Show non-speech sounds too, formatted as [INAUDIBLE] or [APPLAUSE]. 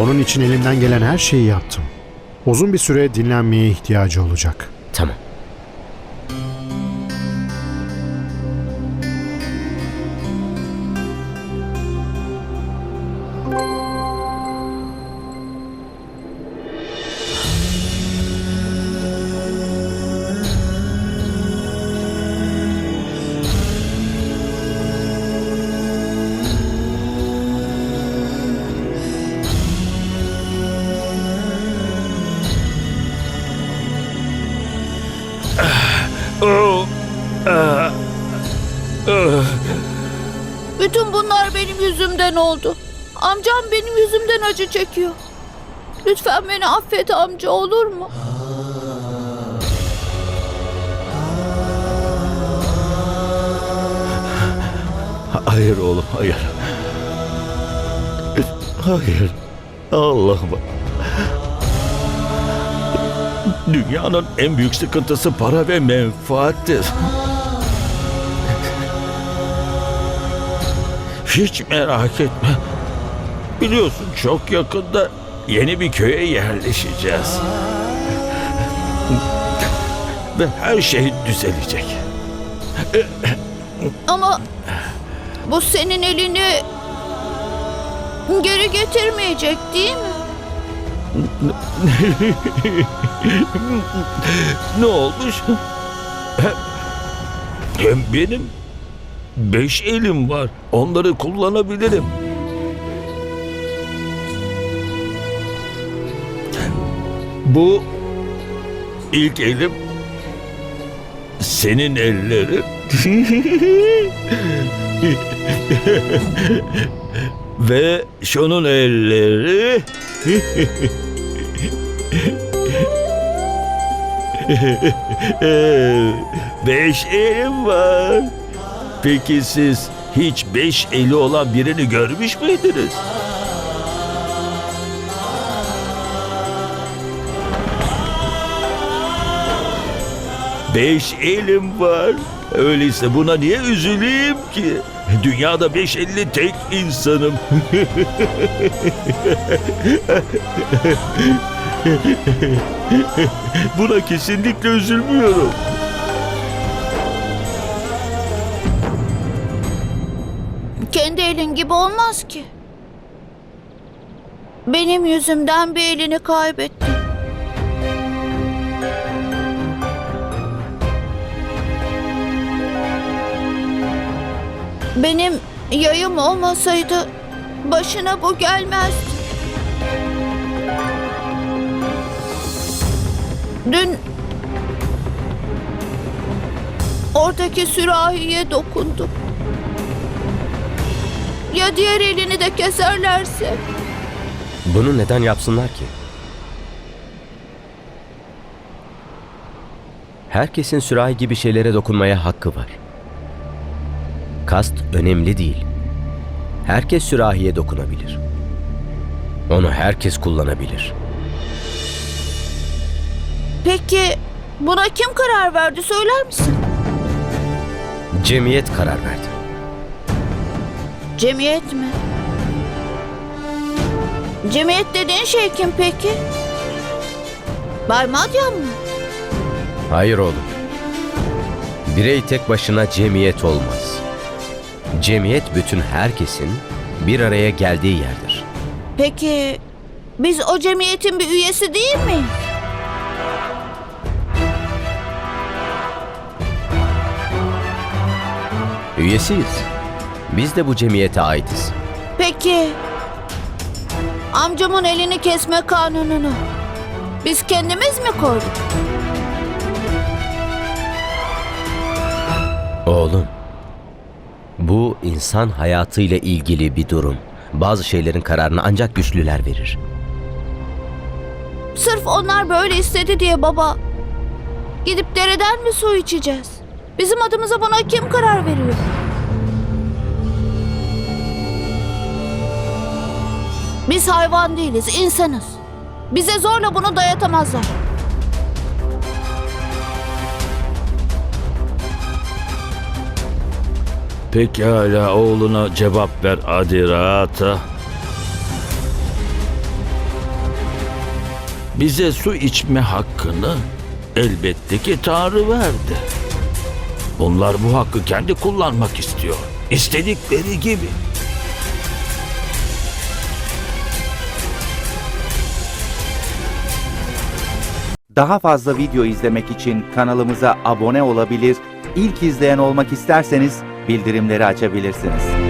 Onun için elimden gelen her şeyi yaptım. Uzun bir süre dinlenmeye ihtiyacı olacak. Tamam. Bütün bunlar benim yüzümden oldu. Amcam benim yüzümden acı çekiyor. Lütfen beni affet amca olur mu? Hayır oğlum, hayır. Hayır. Allah'ım. Dünyanın en büyük sıkıntısı para ve menfaattir. Hiç merak etme. Biliyorsun çok yakında yeni bir köye yerleşeceğiz. Ve her şey düzelecek. Ama bu senin elini geri getirmeyecek değil mi? Ne olmuş? Hem benim beş elim var. Onları kullanabilirim. Bu ilk elim senin ellerin. [LAUGHS] Ve şunun elleri [LAUGHS] [LAUGHS] beş elim var. Peki siz hiç beş eli olan birini görmüş müydünüz? Beş elim var. Öyleyse buna niye üzüleyim ki? Dünyada beş elli tek insanım. [LAUGHS] [LAUGHS] Buna kesinlikle üzülmüyorum. Kendi elin gibi olmaz ki. Benim yüzümden bir elini kaybettin. Benim yayım olmasaydı başına bu gelmezdi. Dün oradaki sürahiye dokundum. Ya diğer elini de keserlerse? Bunu neden yapsınlar ki? Herkesin sürahi gibi şeylere dokunmaya hakkı var. Kast önemli değil. Herkes sürahiye dokunabilir. Onu herkes kullanabilir. Peki buna kim karar verdi söyler misin? Cemiyet karar verdi. Cemiyet mi? Cemiyet dediğin şey kim peki? Bay Madyan mı? Hayır oğlum. Birey tek başına cemiyet olmaz. Cemiyet bütün herkesin bir araya geldiği yerdir. Peki biz o cemiyetin bir üyesi değil miyiz? Üyesiyiz. Biz de bu cemiyete aitiz. Peki amcamın elini kesme kanununu biz kendimiz mi koyduk? Oğlum, bu insan hayatıyla ilgili bir durum. Bazı şeylerin kararını ancak güçlüler verir. Sırf onlar böyle istedi diye baba. Gidip dereden mi su içeceğiz? Bizim adımıza buna kim karar veriyor? Biz hayvan değiliz, insanız. Bize zorla bunu dayatamazlar. Pekala oğluna cevap ver Adirata. bize su içme hakkını elbette ki Tanrı verdi. Onlar bu hakkı kendi kullanmak istiyor. İstedikleri gibi. Daha fazla video izlemek için kanalımıza abone olabilir, ilk izleyen olmak isterseniz bildirimleri açabilirsiniz.